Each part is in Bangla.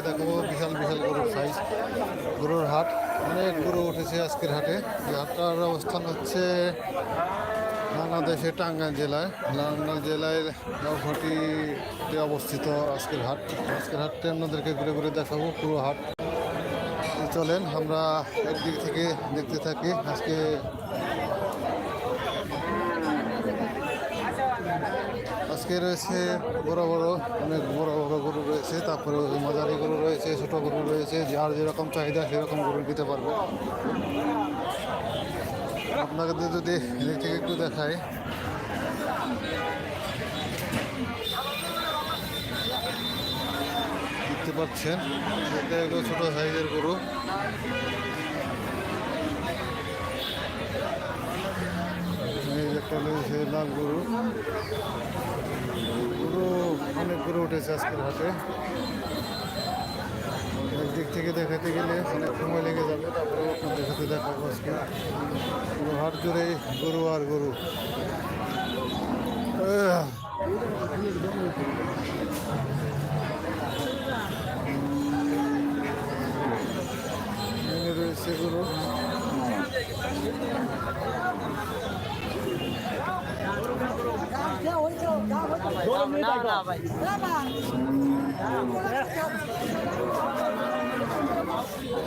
আপনাদেরকে দেখাবো, বিশাল বিশাল গরুর সাইজ গরুর হাট। অনেক গরু উঠেছে আজকের হাটে। হাটটার অবস্থান হচ্ছে বাংলাদেশের টাঙ্গাইল জেলায়। টাঙ্গাইল জেলায় নৌঘাটিতে অবস্থিত আজকের হাট। আজকের হাটটা আপনাদেরকে ঘুরে ঘুরে দেখাবো পুরো হাট। চলেন, আমরা একদিক থেকে দেখতে থাকি। আজকে আজকে রয়েছে বড় বড়, অনেক বড় বড় গরু রয়েছে, তারপরে মাঝারি গরু রয়েছে, ছোট গরু রয়েছে, যার যেরকম চাহিদা সেরকম গরু দিতে পারবে। আপনাকে যদি এদিক থেকে একটু দেখাই। দেখতে পাচ্ছেন, ছোট সাইজের গরু। এই যে লাল গরু। গরু অনেক গরু উঠেছে আজকের হাটে। একদিক থেকে দেখাতে গেলে অনেক সময় লেগে যাবে, তারপরে আপনার দেখাতে দেখাবো আজকে। পুরো হাট জুড়ে গরু আর গরু। আহ!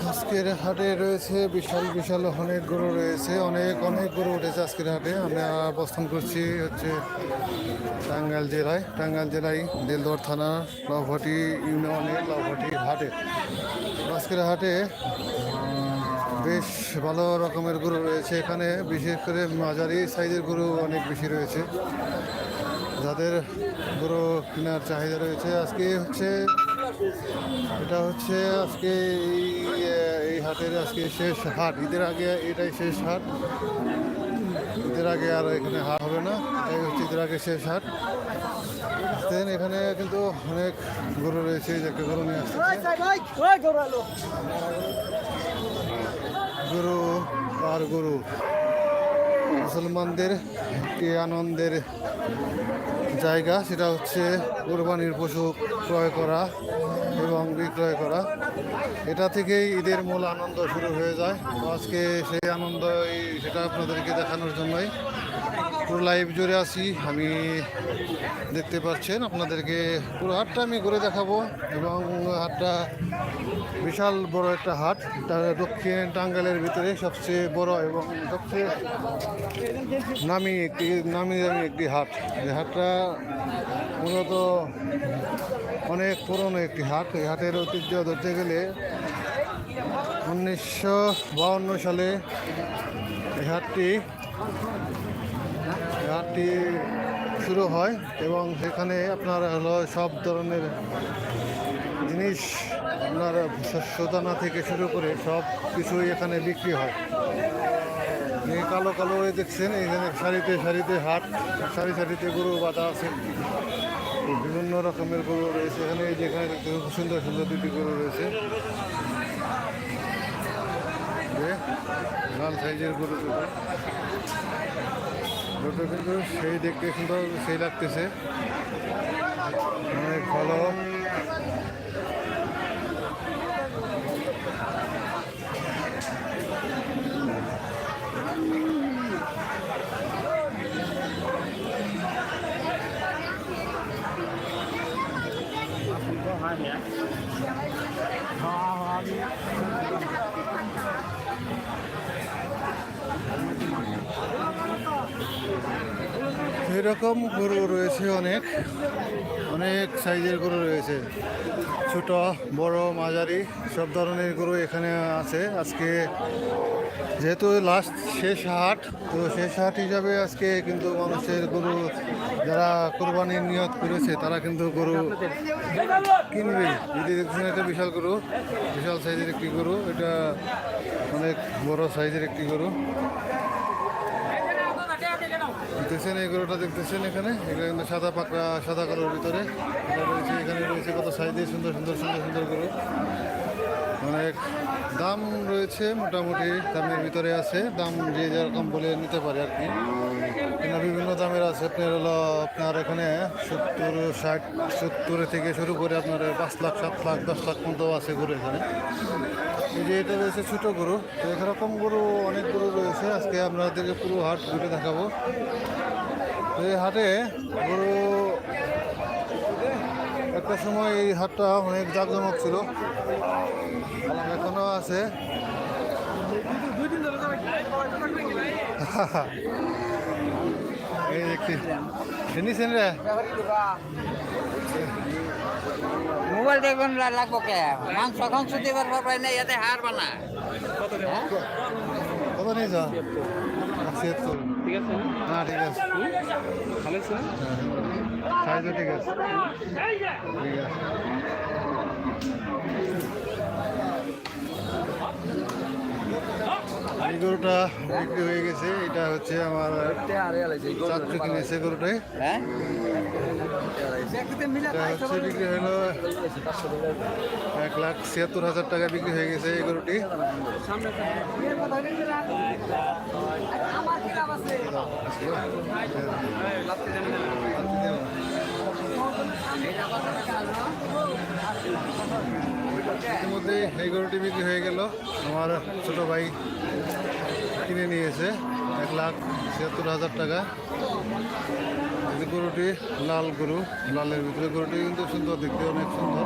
আজকের হাটে রয়েছে বিশাল বিশাল অনেক গরু রয়েছে, অনেক অনেক গরু উঠেছে আজকের হাটে। আমরা অবস্থান করছি হচ্ছে টাঙ্গাইল জেলায়। টাঙ্গাইল জেলায় দেলদর থানা, লাউভাটি ইউনিয়নের লাউভাটি হাটে। আজকের হাটে বেশ ভালো রকমের গরু রয়েছে। এখানে বিশেষ করে মাঝারি সাইজের গরু অনেক বেশি রয়েছে। যাদের গরু কেনার চাহিদা রয়েছে আজকে হচ্ছে এটা হচ্ছে আজকে এই এই হাটের আজকে শেষ হাট। ঈদের আগে এটাই শেষ হাট। ঈদের আগে আর এখানে হাট হবে না এটাই হচ্ছে ঈদের আগে শেষ হাট। দেন এখানে কিন্তু অনেক গরু রয়েছে যে একটা গরু নিয়ে আসছে। গরু আর গরু। মুসলমানদের একটি আনন্দের জায়গা, সেটা হচ্ছে কোরবানির পশু ক্রয় করা এবং বিক্রয় করা। এটা থেকেই ঈদের মূল আনন্দ শুরু হয়ে যায়। আজকে সেই আনন্দ সেটা আপনাদেরকে দেখানোর জন্যই। পুরো লাইভ জুড়ে আছি। আমি দেখতে পাচ্ছেন, আপনাদেরকে পুরো হাটটা আমি ঘুরে দেখাবো এবং হাটটা বিশাল বড় একটা হাট। এটা দক্ষিণ টাঙ্গালের ভিতরে সবচেয়ে বড় এবং সবচেয়ে নামি একটি, নামি দামি একটি হাট। এই হাটটা মূলত অনেক পুরনো একটি হাট। এই হাটের ঐতিহ্য ধরতে গেলে উনিশশো সালে এই হাটটি হাটটি শুরু হয় এবং সেখানে আপনার হলো সব ধরনের জিনিস আপনার শস্য দানা থেকে শুরু করে সব কিছুই এখানে বিক্রি হয়। এই কালো কালো হয়ে দেখছেন এখানে সারিতে সারিতে হাট, সারি সারিতে গরু বাঁধা আছে। বিভিন্ন রকমের গরু রয়েছে এখানে যেখানে খুব সুন্দর সুন্দর দুটি গরু রয়েছে। লাল সাইজের গরু দুটো। গরুটা কিন্তু সেই দেখতে সুন্দর সেই লাগতেছে। অনেক ভালো। এরকম গরু রয়েছে অনেক। অনেক সাইজের গরু রয়েছে। ছোট, বড়, মাঝারি, সব ধরনের গরু এখানে আছে। আজকে যেহেতু লাস্ট শেষ হাট, তো শেষ হাট হিসাবে আজকে কিন্তু মানুষের গরু যারা কোরবানির নিয়ত করেছে, তারা কিন্তু গরু কিনবে। যদি দেখছেন একটা বিশাল গরু, বিশাল সাইজের একটি গরু, এটা অনেক বড় সাইজের একটি গরু। দেখতেছেন, এই গরুটা দেখতেছেন এখানে? এগুলো কিন্তু সাদা পাকড়া, সাদা গরুর ভিতরে। রয়েছে, এখানে রয়েছে কত সাইজে সুন্দর সুন্দর সুন্দর সুন্দর গরু। অনেক দাম রয়েছে, মোটামুটি দামের ভিতরে আছে। দাম যে যেরকম বলে নিতে পারে আর কি। দামের আছে, আপনার হলো আপনার এখানে সত্তর, ষাট, সত্তর থেকে শুরু করে আপনার পাঁচ লাখ, সাত লাখ, দশ লাখ পর্যন্ত আছে গরু এখানে। এই যে এটা রয়েছে ছোটো গরু, তো এরকম গরু, অনেক গরু রয়েছে। আজকে আপনাদেরকে পুরো হাট ঘুরে দেখাবো। তো এই হাটে গরু, একটা সময় এই হাটটা অনেক জাঁকজমক ছিল। এখনও আছে। এই দেখছি নিছেন রে? মোবাইল দেখবেন লাগবো কে? মাংস মাংস দিবার পারবে না ইয়াতে হার বানা। কত নিয়েছ? ছিয়াত্তর ঠিক আছে না ঠিক আছে। ভালো আছে সাইজও ঠিক আছে। ঠিক আছে। এই গরুটা বিক্রি হয়ে গেছে। এটা হচ্ছে আমার চাকরি কিনেছে গরুটাই হ্যাঁ? হচ্ছে বিক্রি হলো এক লাখ ছিয়াত্তর হাজার টাকা বিক্রি হয়ে গেছে এই গরুটি। ইতিমধ্যে এই গরুটি বিক্রি হয়ে গেল। আমার ছোট ভাই কিনে নিয়েছে এক লাখ ছিয়াত্তর হাজার টাকা। গরুটি লাল গরু, লালের ভিতরে গরুটি কিন্তু সুন্দর, দেখতে অনেক সুন্দর।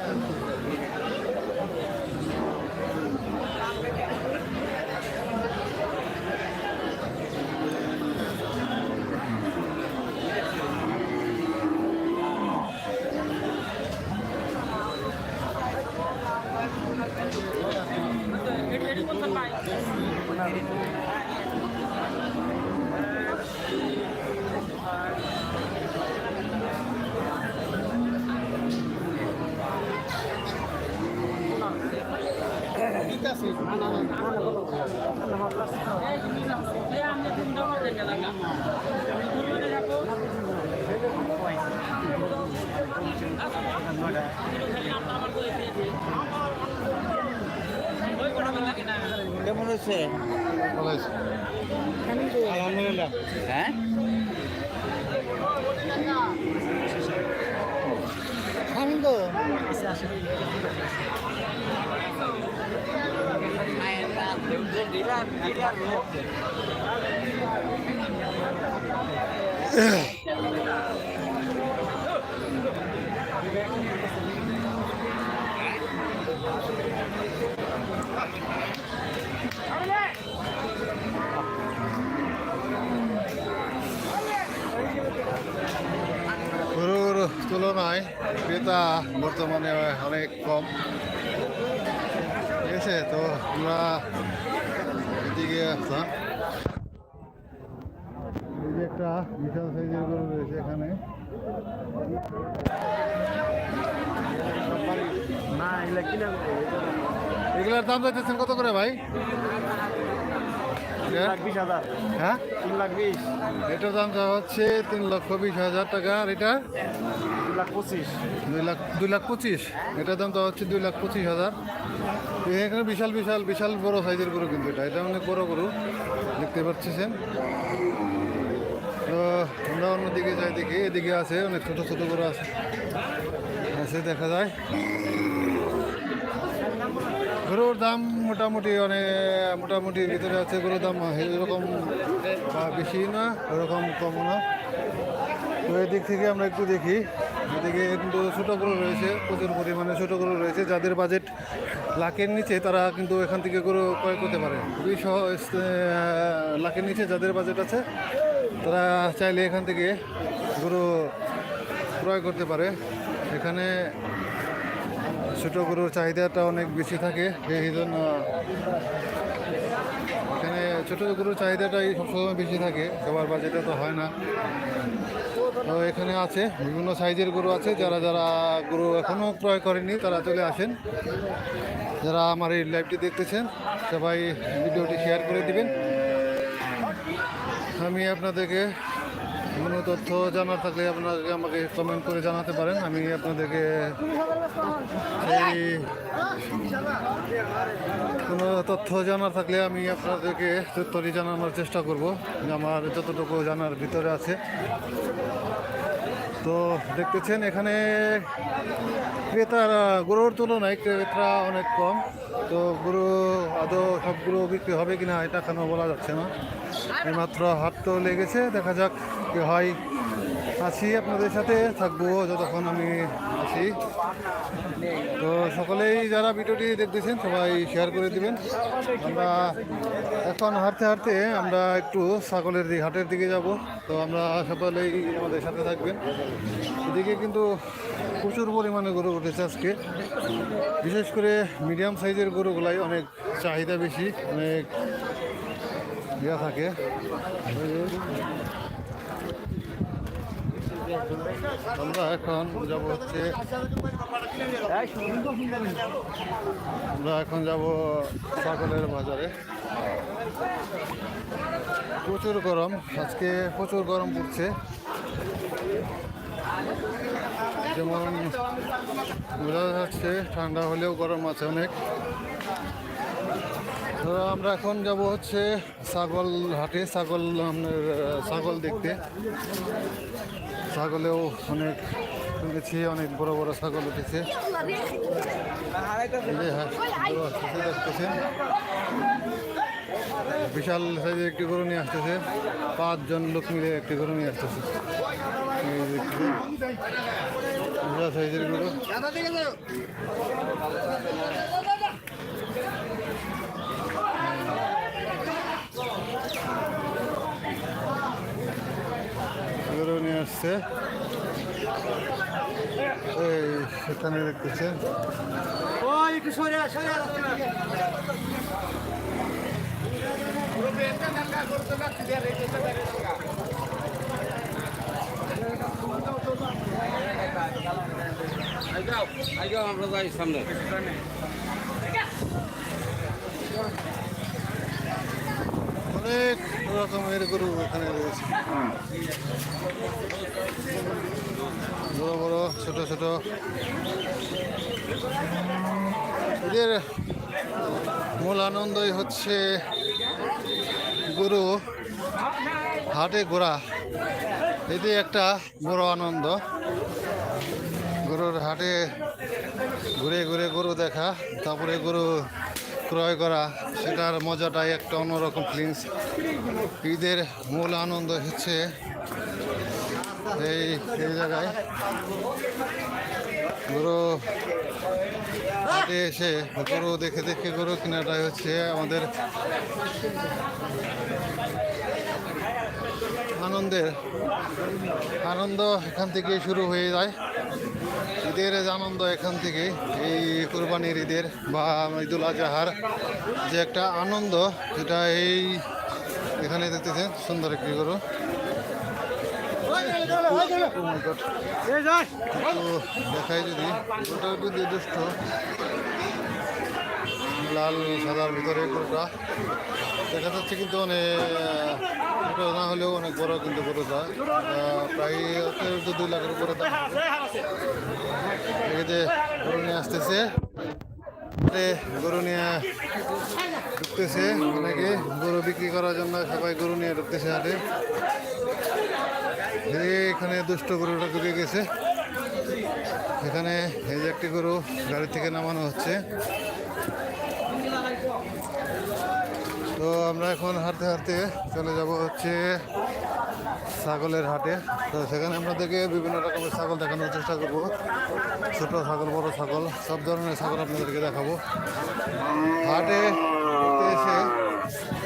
কেমন আছে আলহামদুলিল্লাহ হ্যাঁ? আনন্দ গরুর তুলনায় ক্রেতা বর্তমানে অনেক কম। ঠিক আছে তো আমরা এদিকে আসলাম। এই যে একটা বিশাল সাইজের গরু রয়েছে এখানে। এগুলোর দাম যাইতেছেন কত করে ভাই? হাজার। হ্যাঁ? তিন লাখ বিশ। এটার দাম যা হচ্ছে তিন লক্ষ বিশ হাজার টাকা। আর এটা? দুই লাখ দুই লাখ পঁচিশ? এটার দাম তো হচ্ছে দুই লাখ পঁচিশ হাজার। এখানে বিশাল বিশাল বিশাল বড় সাইজের গরু কিন্তু এটা। এটা অনেক বড় গরু, দেখতে পাচ্ছেন? তো আমরা অন্যদিকে যাই দেখি। এদিকে আছে, অনেক ছোট ছোট গরু আছে। আছে, দেখা যায়। গরুর দাম মোটামুটি অনেক মোটামুটি ভিতরে আছে, গরুর দাম এরকম বেশি না, ওরকম কম না। তো এদিক থেকে আমরা একটু দেখি। এদিকে কিন্তু ছোটো গরু রয়েছে, প্রচুর পরিমাণে ছোটো গরু রয়েছে। যাদের বাজেট লাখের নিচে তারা কিন্তু এখান থেকে গরু ক্রয় করতে পারে। খুবই সহ লাখের নিচে যাদের বাজেট আছে, তারা চাইলে এখান থেকে গরু ক্রয় করতে পারে। এখানে ছোট গরুর চাহিদাটা অনেক বেশি থাকে এই জন্য এখানে ছোট গরুর চাহিদাটাই সবসময় বেশি থাকে। সবার বাজেটে তো হয় না। তো এখানে আছে, বিভিন্ন সাইজের গরু আছে, যারা যারা গরু এখনও ক্রয় করেনি তারা চলে আসেন। যারা আমার এই লাইভটি দেখতেছেন, সবাই ভিডিওটি শেয়ার করে দিবেন। আমি আপনাদেরকে কোনো তথ্য জানার থাকলে আপনাকে আমাকে কমেন্ট করে জানাতে পারেন। আমি আপনাদেরকে এই কোনো তথ্য জানার থাকলে আমি আপনাদেরকে তথ্যটি জানানোর চেষ্টা করব। আমার যতটুকু জানার ভিতরে আছে। তো দেখতেছেন এখানে ক্রেতার, গরুর তুলনায় ক্রেতা অনেক কম। তো গরু, আদৌ সবগুলো বিক্রি হবে কিনা এটা কেন বলা যাচ্ছে না। এইমাত্র হাত তো লেগেছে, দেখা যাক কি হয়। আছি আপনাদের সাথে, থাকব যতক্ষণ আমি আছি। তো সকলেই যারা ভিডিওটি দেখতেছেন, সবাই শেয়ার করে দিবেন। আমরা এখন হাঁটতে হাঁটতে আমরা একটু ছাগলের দিকে হাটের দিকে যাব। তো আমরা সকলেই আমাদের সাথে থাকবেন। এদিকে কিন্তু প্রচুর পরিমাণে গরু উঠেছে আজকে। বিশেষ করে মিডিয়াম সাইজের গরুগুলাই অনেক চাহিদা বেশি, অনেক ইয়া থাকে। আমরা এখন যাব হচ্ছে আমরা এখন যাব ছাগলের বাজারে। প্রচুর গরম, আজকে প্রচুর গরম পড়ছে। যেমন বোঝা যাচ্ছে ঠান্ডা হলেও গরম আছে অনেক। তো আমরা এখন যাব হচ্ছে ছাগল হাটে ছাগল আপনার ছাগল দেখতে। ছাগলেও অনেক শুনেছি অনেক বড় বড় ছাগল উঠেছে। হ্যাঁ, বিশাল সাইজের একটি গরু নিয়ে আসতেছে। পাঁচজন লোক মিলে একটি গরু নিয়ে আসতেছে। বিশাল সাইজের গরু গরু নিয়ে আসছে। এই সেখানে সরে আমরা যাই সামনে। অনেক রকমের গরু এখানে রয়েছে। বড় বড়, ছোট ছোট। এদের মূল আনন্দই হচ্ছে গরু হাটে ঘোরা। এটি একটা বড় আনন্দ। গরুর হাটে ঘুরে ঘুরে গরু দেখা, তারপরে গরু ক্রয় করা, সেটার মজাটাই একটা অন্যরকম ফিলিংস ঈদের মূল আনন্দ হচ্ছে এই এই জায়গায়। গরু এসে গরু দেখে দেখে গরু কেনাটাই হচ্ছে আমাদের আনন্দের। আনন্দ এখান থেকে শুরু হয়ে যায়। ঈদের আনন্দ এখান থেকে, এই কোরবানির ঈদের বা ঈদুল আজহার যে একটা আনন্দ, যেটা এই এখানে দেখতেছেন, সুন্দর একটি গরু। দেখায় যদি ওটা যদি দুষ্ট। লাল, সাদার ভিতরে গরুটা। দেখা যাচ্ছে কিন্তু অনেক না হলেও অনেক বড় কিন্তু গরুটা। প্রায় দুই লাখের উপরে দাম গরু নিয়ে আসতেছে। গরু নিয়ে ঢুকতেছে অনেকে। গরু বিক্রি করার জন্য সবাই গরু নিয়ে ঢুকতেছে এই এখানে দুষ্ট গরুটা ঢুকে গেছে। এখানে এই যে একটি গরু গাড়ি থেকে নামানো হচ্ছে। তো আমরা এখন হাঁটতে হাঁটতে চলে যাব হচ্ছে ছাগলের হাটে। তো সেখানে আপনাদেরকে বিভিন্ন রকমের ছাগল দেখানোর চেষ্টা করব। ছোট ছাগল, বড় ছাগল, সব ধরনের ছাগল আপনাদেরকে দেখাবো। হাটে এসে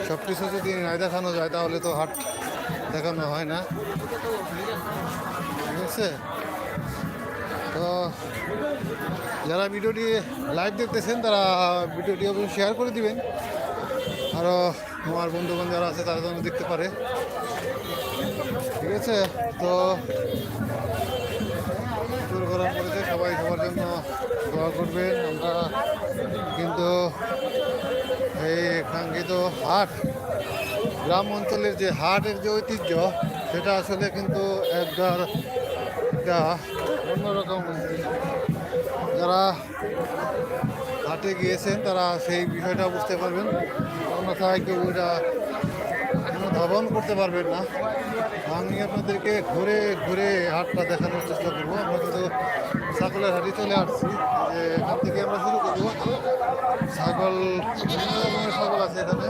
সব কিছু যদি নাই দেখানো যায়, তাহলে তো হাট দেখানো হয় না। ঠিক আছে? তো যারা ভিডিওটি লাইভ দেখতেছেন, তারা ভিডিওটি অবশ্যই শেয়ার করে দিবেন। আরও আমার বন্ধুবান্ধব যারা আছে, তারা যেন দেখতে পারে। ঠিক আছে? তো প্রচুর গরম পড়েছে সবাই সবার জন্য দোয়া করবেন। আমরা কিন্তু এই কাঙ্ক্ষিত হাট, গ্রাম অঞ্চলের যে হাটের যে ঐতিহ্য, সেটা আসলে কিন্তু একবার একটা অন্যরকম। যারা হাটে গিয়েছেন, তারা সেই বিষয়টা বুঝতে পারবেন। অন্যথায় কেউ ওইটা ধাবন করতে পারবেন না। আমি আপনাদেরকে ঘুরে ঘুরে হাটটা দেখানোর চেষ্টা করব। আমরা কিন্তু সাকলের হাটে চলে আসছি। যে এখান থেকে আমরা শুরু করব। ছাগল ছাগল আছে এখানে।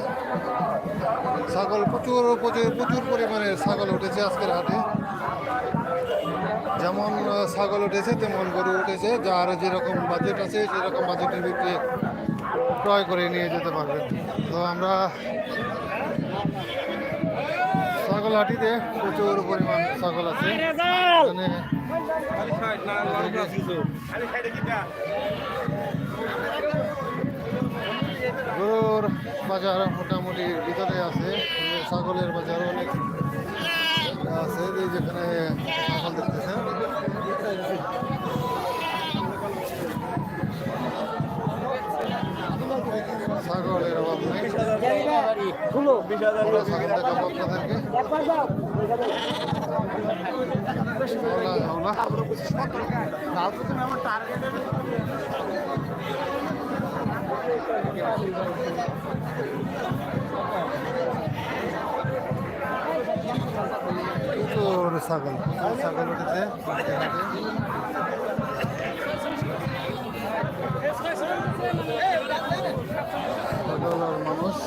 ছাগল প্রচুর প্রচুর প্রচুর পরিমাণে ছাগল উঠেছে আজকের হাটে। যেমন ছাগল উঠেছে, তেমন গরু উঠেছে। যার যেরকম বাজেট আছে, সেরকম বাজেটের ভিতরে ক্রয় করে নিয়ে যেতে পারবেন। তো আমরা ছাগল হাটিতে প্রচুর পরিমাণ ছাগল আছে। এখানে গরুর বাজার মোটামুটি ভিতরে আছে ছাগলের বাজার অনেক আছে যেখানে ছাগল দেখতেছেন ছাগলের অভাব নেই। ছাগল দেখাবো আপনাদেরকে। হাওলা, হাওলা। ছাগল। ছাগল উঠেছে মানুষ।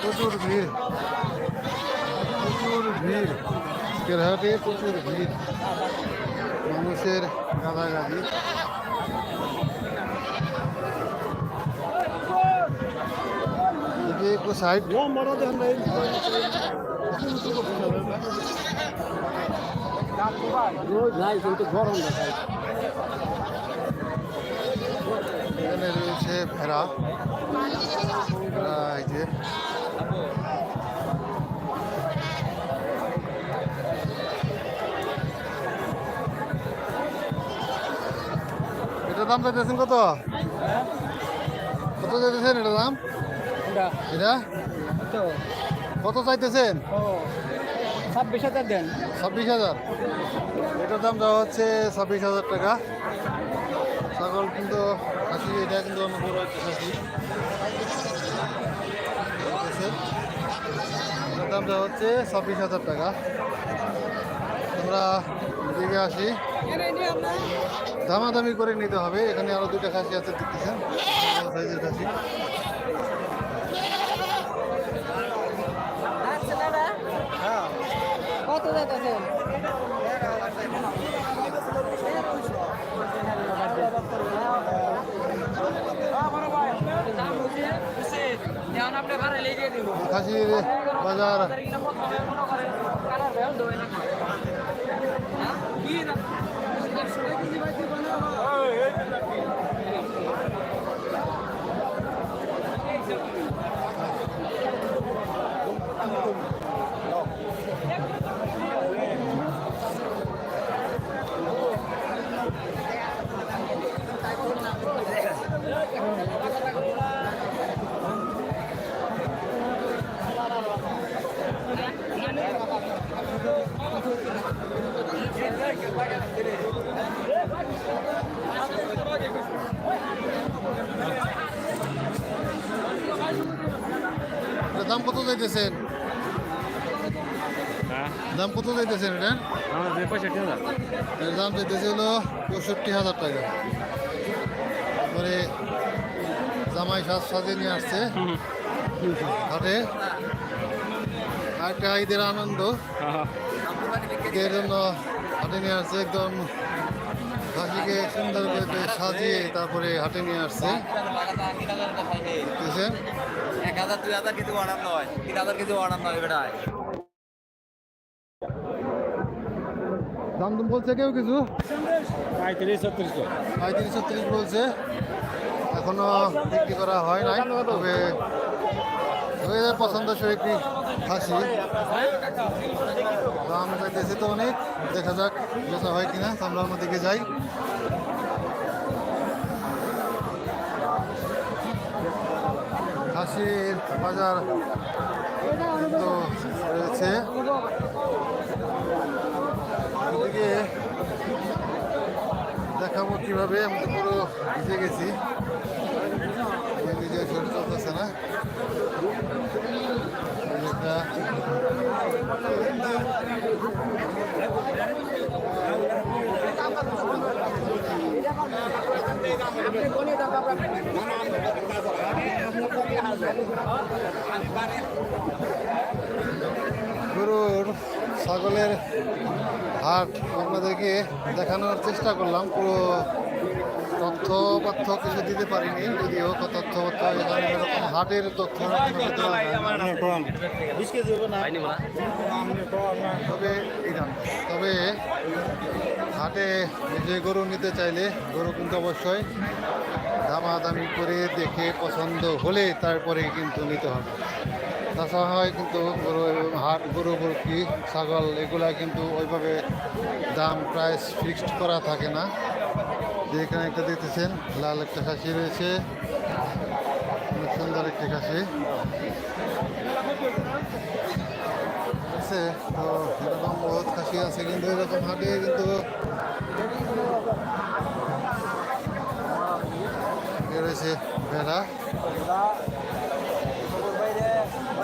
প্রচুর ভিড়। ভিড়। কেরহাটে প্রচুর ভিড়। মানুষের গাদাগাদি। গরম দেখায় এখানে রয়েছে ভেড়া। ভেড়া এই যে। এটার দাম চাইতেছেন কত? কত চাইতেছেন এটার দাম? এটা। কত চাইতেছেন? ও ছাব্বিশ হাজার দেন। ছাব্বিশ হাজার। এটার দাম দেওয়া হচ্ছে ছাব্বিশ হাজার টাকা। ছাগল কিন্তু খাসি এটা কিন্তু অন্য বড় একটা খাসি। এটার দাম দেওয়া হচ্ছে ছাব্বিশ হাজার টাকা। আমরা দিকে আসি। দামাদামি করে নিতে হবে। এখানে আরও দুইটা খাসি আছে, দেখতেছেন? খাসি। খাসির বাজার। এটার কত চাইতেছেন এটা? এর দাম চাইতেছে হলো পঁয়ষট্টি হাজার টাকা। তারপরে জামাই সাজ সাজে নিয়ে আসছে। হাটে আরেকটা ঈদের আনন্দ। ঈদের জন্য হাটে নিয়ে আসছে একদম খাসিকে সুন্দর করে সাজিয়ে তারপরে হাটে নিয়ে আসছে। এক হাজার দুই হাজার কিছু অর্ডার নয় তিন হাজার কিছু অর্ডার নয় বেটায়। দাম দাম বলছে কেউ কিছু? পঁয়ত্রিশ ছত্রিশ পঁয়ত্রিশ ছত্রিশ বলছে। এখনও বিক্রি করা হয় নাই তবে পছন্দসই একটি খাসি। দাম চাইতেছে তো অনেক দেখা যাক বেচা হয় কিনা তো আমরা দিকে যাই। খাসির বাজার কিন্তু রয়েছে। এদিকে দেখাবো কীভাবে আমি তো পুরো ভিজে গেছি। নিজে শরীর চলতেছে না। গরুর ছাগলের হাট আপনাদেরকে দেখানোর চেষ্টা করলাম পুরো তথ্য তথ্য কিছু দিতে পারিনি, যদিও তথ্য এখানে এরকম হাটের তথ্য। তবে তবে হাটে যে গরু নিতে চাইলে গরু কিন্তু অবশ্যই দামাদামি করে দেখে পছন্দ হলে তারপরে কিন্তু নিতে হবে তাছাড়া হয় কিন্তু গরু, হাট, গরু, মুরগি, ছাগল, এগুলা কিন্তু ওইভাবে দাম প্রাইস ফিক্সড করা থাকে না। এখানে একটা দেখতেছেন, লাল একটা খাসি রয়েছে। সুন্দর একটি খাসি। আছে, তো এরকম বহুত খাসি আছে কিন্তু এরকম হাটে কিন্তু রয়েছে ভেড়া।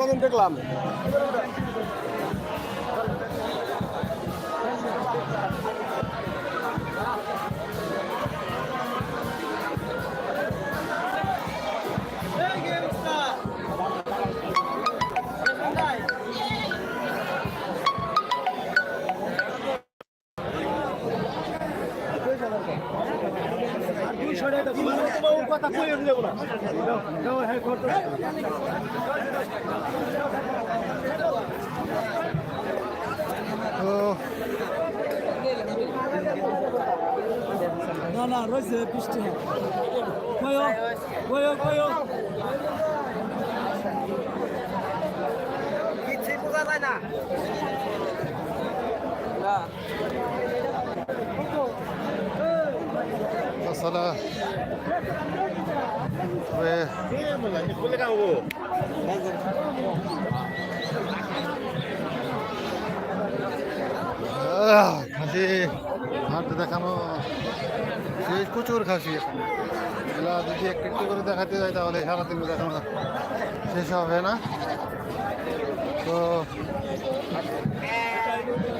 কদিন দেখলাম? তো না না রয়েছে বৃষ্টি কিছুই বোঝা যায় না তাছাড়া তবে খাসি। হাট দেখানো। সেই প্রচুর খাসি। এগুলা যদি একটু করে দেখাতে যাই তাহলে সারাদিন দেখানো শেষ হবে না? তো